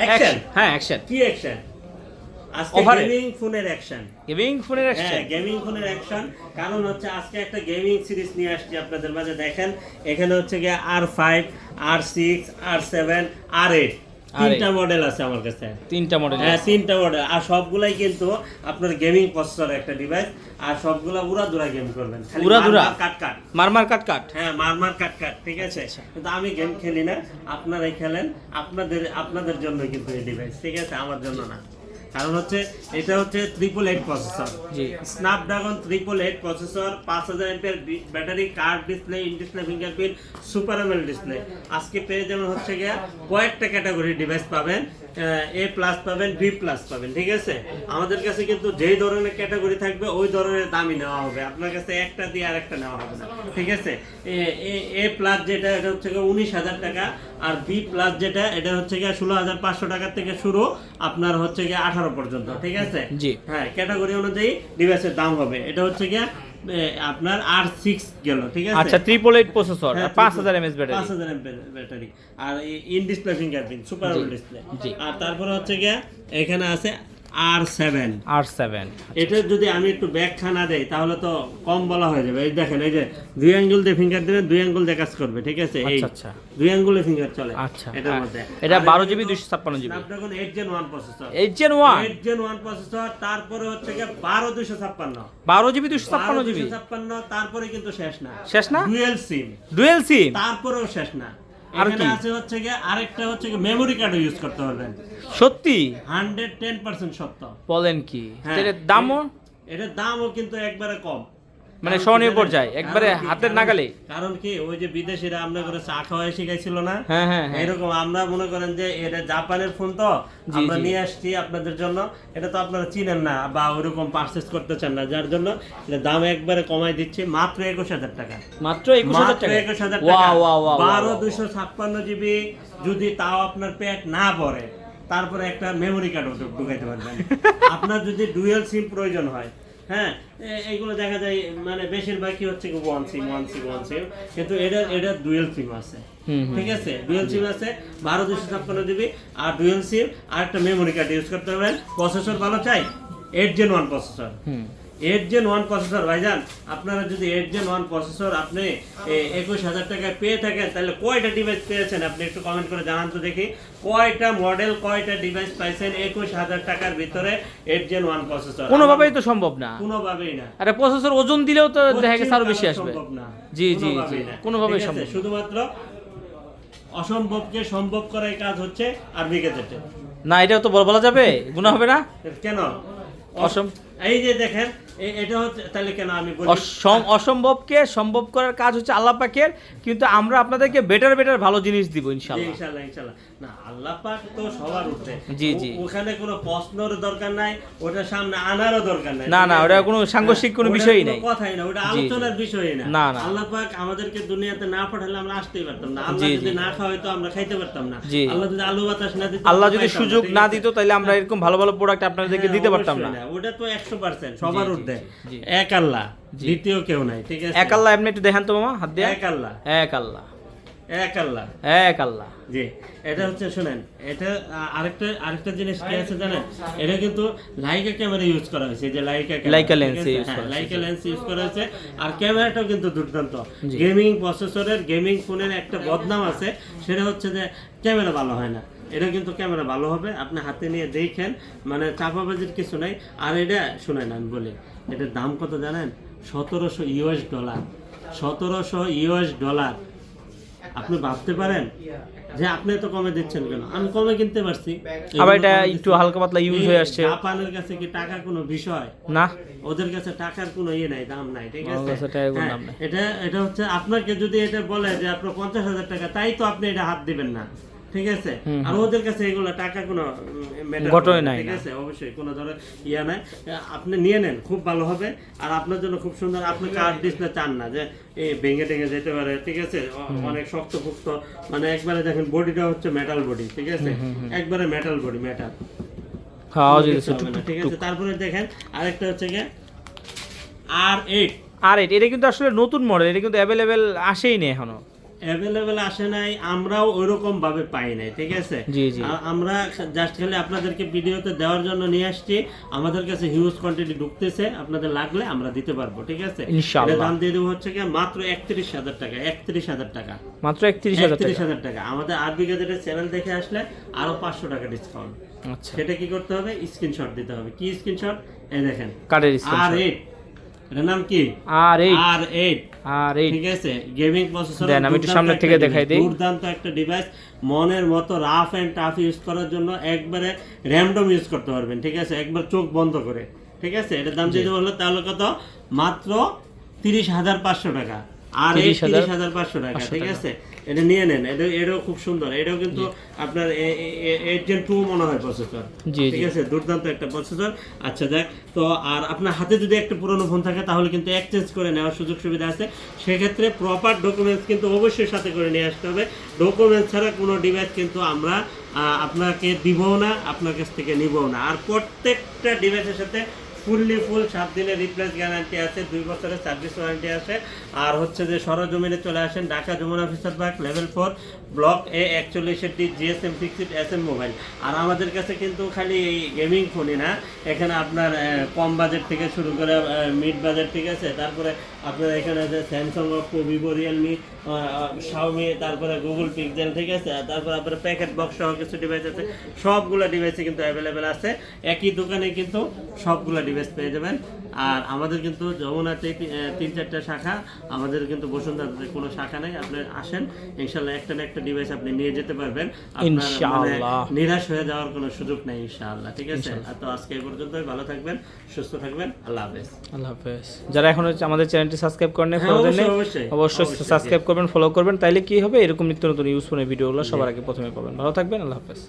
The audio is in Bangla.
অ্যাকশন হ্যাঁ অ্যাকশন কি অ্যাকশন আজকে গেমিং ফোনের অ্যাকশন গেমিং ফোনের হ্যাঁ গেমিং ফোনের অ্যাকশন কারণ হচ্ছে আজকে একটা গেমিং সিরিজ নিয়ে আসছি আপনাদের মাঝে দেখেন। এখানে হচ্ছে গিয়ে আর ফাইভ আর সিক্স আর সেভেন আর এইট তিনটা মডেল আছে আমার কাছে। তিনটা মডেল হ্যাঁ তিনটা মডেল আর সবগুলাই কিন্তু আপনার গেমিং প্রসেসর একটা ডিভাইস আর সবগুলা উড়া দুরা গেম করবেন। উড়া দুরা কাট কাট মারমার কাট কাট হ্যাঁ মারমার কাট কাট ঠিক আছে? আচ্ছা। কিন্তু আমি গেম খেলি না। আপনারাই খেলেন। আপনাদের আপনাদের জন্য কিন্তু এই ডিভাইস ঠিক আছে? আমার জন্য না। কারণ হচ্ছে এটা হচ্ছে triple eight processor Snapdragon triple eight processor পাঁচ হাজার এমপের battery curved display in display fingerprint super AMOLED display আজকে পেয়ে যেমন হচ্ছে গিয়া কয়েকটা ক্যাটাগরি ডিভাইস পাবেন এ প্লাস পাবেন বি প্লাস পাবেন ঠিক আছে? আমাদের কাছে কিন্তু যেই ধরনের ক্যাটাগরি থাকবে ওই ধরনের দামই নেওয়া হবে। আপনার কাছে একটা দিয়ে আর একটা নেওয়া হবে না ঠিক আছে? এ প্লাস যেটা এটা হচ্ছে গিয়ে উনিশ হাজার টাকা আর বি প্লাস যেটা এটা হচ্ছে গিয়ে ষোলো হাজার পাঁচশো টাকা থেকে শুরু। আপনার হচ্ছে গিয়ে আঠারো পর্যন্ত ঠিক আছে? জি। হ্যাঁ ক্যাটাগরি অনুযায়ী ডিভাইসের দাম হবে। এটা হচ্ছে গিয়া আপনার আর সিক্স গেল ঠিক আছে? আচ্ছা ট্রিপল এইট প্রসেসর পাঁচ হাজার এমএস পাঁচ ব্যাটারি হাজার battery R in display fingerprint super display জি। আর তারপরে হচ্ছে গিয়া এখানে আছে আর সেভেন আর সেভেন এটা যদি আমি একটু ব্যাখ্যা না দেই তাহলে তো কম বলা হয়ে যাবে। এই দেখেন এই যে দুই আঙ্গুল দিয়ে ফিঙ্গার দিবেন দুই আঙ্গুল দিয়ে কাজ করবে ঠিক আছে? এই আচ্ছা আচ্ছা। দুই আঙ্গুলে ফিঙ্গার চলে আচ্ছা। এটার মধ্যে। এটা বারো জিবি দুইশো ছাপ্পান্ন GB. Snapdragon eight gen one processor eight gen one eight gen one processor তারপরে হচ্ছে গিয়ে বারো দুশো ছাপ্পান্ন। বারো জিবি দুইশো ছাপ্পান্ন জিবি? ছাপ্পান্ন তারপরে কিন্তু শেষ না। শেষ না? ডুয়েল সিম ডুয়েল সিম তারপরেও শেষ না। আর কি? আছে হচ্ছে গিয়ে আরেকটা হচ্ছে গিয়ে মেমরি কার্ড ইউজ করতে পারবেন। সত্যি? হান্ড্রেড টেন পার্সেন্ট সত্য। বলেন কি? হ্যাঁ। দামও? এটার দামও কিন্তু একবারে কম। মানে সহনীয় পর্যায়ে, একবারে হাতের নাগালে। কারণ কি ওই যে বিদেশিরা আমরা করে চা খাওয়াই শিখাইছিল না? হ্যাঁ হ্যাঁ হ্যাঁ। এরকম আমরা মনে করেন যে এটা জাপানের ফোন তো আমরা নিয়ে আসছি আপনাদের জন্য। এটা তো আপনারা চিনেন না বা ওইরকম পারচেস করতে চান না যার জন্য এটা দাম একবারে কমাই দিচ্ছি মাত্র একুশ হাজার টাকা। মাত্র একুশ হাজার টাকা? একুশ হাজার টাকা। বারো দুশো ছাপ্পান্ন জিবি যদি তাও আপনার পেট না ভরে তারপরে একটা মেমোরি কার্ডও ঢুকাইতে পারবেন। আপনার যদি ডুয়েল সিম প্রয়োজন হয় হ্যাঁ এইগুলো দেখা যায় মানে বেশিরভাগ কি হচ্ছে one SIM one SIM one SIM কিন্তু এটা এটা ডুয়েল সিম আছে। ঠিক আছে? ডুয়েল সিম আছে বারো দুশো ছাপ্পান্ন জিবি আর ডুয়েল সিম আর একটা মেমোরি কার্ড ইউজ করতে পারবেন প্রসেসর ভালো চাই? Eight gen one processor eight gen one processor ভাইজান আপনারা যদি এইট জেন ওয়ান প্রসেসর আপনি একুশ হাজার টাকায় পেয়ে থাকেন তাহলে কয়টা ডিভাইস পেয়েছেন? আপনি একটু কমেন্ট করে জানান তো দেখি। কয়টা মডেল কয়টা ডিভাইস পাইছেন একুশ হাজার টাকার ভিতরে এইট জেন ওয়ান প্রসেসর কোনোভাবেই তো সম্ভব না। কোনোভাবেই না। আরে প্রসেসর ওজন দিলেও তো দেখা গেছে আরও বেশি আসবে। সম্ভব না। জি, জি, কোনোভাবেই জি। কোনোভাবেই সম্ভব না। শুধুমাত্র অসম্ভবকে সম্ভব করাই কাজ হচ্ছে আরবি গেজেটে না এটাও তো বল- বলা যাবে। গুণা হবে না? কেন? অসম এই যে দেখেন এটা হচ্ছে তাহলে কেন আমি বলি অসম্ভবকে সম্ভব করার কাজ হচ্ছে আল্লাহ পাকের কিন্তু আমরা আপনাদেরকে বেটার বেটার ভালো জিনিস দিব না আল্লাহ পাক তো সবার উঠে জি, জি। ওখানে কোনো প্রশ্নের দরকার নাই ওটা সামনে আনারও দরকার নাই না, না, ওটা কোনো সাংঘর্ষিক কোনো বিষয়ই নাই। কথাই না ওটা। আলোচনার বিষয়ই না না, না। আল্লাহ পাক আমাদেরকে দুনিয়াতে না পাঠালে আমরা আসতেই পারতাম না আল্লাহ যদি। না খাওয়াইতো আমরা খাইতে পারতাম না। আল্লাহ যদি আলু বাতাস না দিত আল্লাহ যদি সুযোগ না দিত তাহলে আমরা এরকম ভালো ভালো প্রোডাক্ট আপনাদেরকে হ্যাঁ, দিতে পারতাম না ওটা তো একশো পার্সেন্ট সবার ঊর্ধ্বে। জি, জি। এক আল্লাহ দ্বিতীয় কেউ নাই ঠিক আছে? এক আল্লাহ এমনি একটু দেখান তো মামা হাত দিয়ে। এক আল্লাহ। এক আল্লাহ। এক আল্লাহ। এক আল্লাহ। জি এটা হচ্ছে শুনেন এটা আরেকটা আরেকটা জিনিস কি আছে জানেন? এটা কিন্তু লাইকা ক্যামেরা ইউজ করা হয়েছে যে লাইকা Leica lens use করা লাইকা লেন্স ইউজ করা হয়েছে আর ক্যামেরাটাও কিন্তু দুর্দান্ত। গেমিং প্রসেসরের গেমিং ফোনের একটা বদনাম আছে সেটা হচ্ছে যে ক্যামেরা ভালো হয় না। এটা কিন্তু ক্যামেরা ভালো হবে আপনি হাতে নিয়ে দেখেন মানে চাপাবাজির কিছু নাই। আর এটা শুনেন আমি বলি এটার দাম কত জানেন? সতেরোশো ইউএস ডলার। সতেরোশো ইউএস ডলার। আপনি ভাবতে পারেন যে আপনি এত কমে দিচ্ছেন কেন? আমি কমে কিনতে পারছি। আবার এটা একটু হালকা পাতলা ইউজ হয়ে আসছে। জাপানের কাছে কি টাকা কোনো বিষয়? না। ওদের কাছে টাকার কোনো ইয়ে নাই দাম নাই ঠিক আছে? হ্যাঁ। এটা এটা হচ্ছে আপনাকে যদি এটা বলে যে আপনার পঞ্চাশ হাজার টাকা তাই তো আপনি এটা হাত দিবেন না। ঠিক আছে? আর ওদের কাছে এগুলো টাকা কোনো matter ঘটনাই করে না, নাই ঠিক আছে? অবশ্যই কোনো ধরনের ইয়া নাই। আপনি নিয়ে নেন খুব ভালো হবে। আর আপনার জন্য খুব সুন্দর আপনি ডিসপ্লে চান না যে এই ভেঙে টেঙে যেতে পারে ঠিক আছে? অনেক শক্ত ফুক্ত মানে একবারে দেখেন বডিটা হচ্ছে মেটাল বডি ঠিক আছে? একবারে মেটাল বডি মেটাল ঠিক আছে? তারপরে দেখেন আরেকটা হচ্ছে গিয়ে আর এইট আর এটা এটা কিন্তু আসলে নতুন মডেল এটা কিন্তু অ্যাভেলেবেল আসেই নেই এখনও। অ্যাভেলেবেল আসে নাই আমরাও ওইরকম ভাবে পাই নাই ঠিক আছে? আমরা জাস্ট খালি আপনাদেরকে ভিডিওতে দেওয়ার জন্য নিয়ে আসছি। আমাদের কাছে হিউজ কোয়ান্টিটি ঢুকতেছে আপনাদের লাগলে আমরা দিতে পারব ঠিক আছে। দাম দিয়ে দেবো হচ্ছে কি মাত্র একত্রিশ হাজার টাকা একত্রিশ হাজার টাকা। মাত্র একত্রিশ হাজার টাকা। আমাদের আরবি গেজেটের চ্যানেল দেখে আসলে আরও পাঁচশো টাকা ডিসকাউন্ট আচ্ছা। সেটা কি করতে হবে? স্ক্রিনশট দিতে হবে। কি স্ক্রিনশট এই দেখেন। কার্ডের আর স্ক্রিন নাম কি? আর আর আর ঠিক আছে গেমিং প্রসেসর দেন, আমি একটু সামনের থেকে দেখাই দিই। দুর্দান্ত একটা ডিভাইস মনের মতো রাফ এন্ড টাফ ইউজ করার জন্য একবারে র্যান্ডম ইউজ করতে পারবেন ঠিক আছে? একবার চোখ বন্ধ করে ঠিক আছে? এটার দাম যদি বলল তাহলে কত? মাত্র তিরিশ হাজার পাঁচশো টাকা। আর এই তিরিশ হাজার পাঁচশো টাকা ঠিক আছে? এটা নিয়ে নেন এটা এটাও খুব সুন্দর এটাও কিন্তু আপনার এইট জেন টু মনে হয় প্রসেসর ঠিক আছে? দুর্দান্ত একটা প্রসেসর আচ্ছা তো আর আপনার হাতে যদি একটা পুরনো ফোন থাকে তাহলে কিন্তু এক্সচেঞ্জ করে নেওয়ার সুযোগ সুবিধা আছে। সেক্ষেত্রে প্রপার ডকুমেন্টস কিন্তু অবশ্যই সাথে করে নিয়ে আসতে হবে। ডকুমেন্টস ছাড়া কোনো ডিভাইস কিন্তু আমরা আপনাকে দিবও না আপনার কাছ থেকে নিবও না। আর প্রত্যেকটা ডিভাইসের সাথে ফুললি ফুল, সাত দিনের রিপ্লেস গ্যারান্টি আছে, দুই বছরের সার্ভিস ওয়ারেন্টি আছে। আর হচ্ছে যে সরজমিনে চলে আসেন ঢাকা যমুনা অফিসার বাগ level four block A একচল্লিশের D GSM fixed S M mobile আর আমাদের কাছে কিন্তু খালি এই গেমিং ফোনই না, এখানে আপনার কম বাজেট থেকে শুরু করে মিড বাজেট ঠিক আছে, তারপরে আপনার এখানে যে Samsung Oppo Vivo Realme Xiaomi তারপরে গুগল পিক্সেল ঠিক আছে তারপরে আপনার প্যাকেট বক্স সহ কিছু ডিভাইস আছে, সবগুলো ডিভাইসে কিন্তু অ্যাভেলেবেল আছে। একই দোকানে কিন্তু সবগুলো ডিভাইস পেয়ে যাবেন। আর আমাদের কিন্তু যমুনাতে তিন চারটা শাখা। আমাদের কিন্তু বসুন্ধরাতে কোনো শাখা নেই। আপনি আসেন ইনশাল্লাহ একটা না একটা ডিভাইস আপনি নিয়ে যেতে পারবেন। আপনার মানে ইনশাআল্লাহ। নিরাশ হয়ে যাওয়ার কোনো সুযোগ নেই ইনশাআল্লাহ। ঠিক আছে? আর তো আজকে এই পর্যন্তই। ভালো থাকবেন সুস্থ থাকবেন। আল্লাহ হাফেজ। আল্লাহ হাফেজ। যারা এখন আমাদের চ্যানেলটি সাবস্ক্রাইব করেন হ্যাঁ, ফলো দেন অবশ্যই, অবশ্যই, সাবস্ক্রাইব করবেন ফলো করবেন। তাইলে কি হবে? এরকম নিত্য নতুন ইউজফোনের ভিডিওগুলো সবার আগে প্রথমে পাবেন। ভালো থাকবেন আল্লাহ হাফেজ।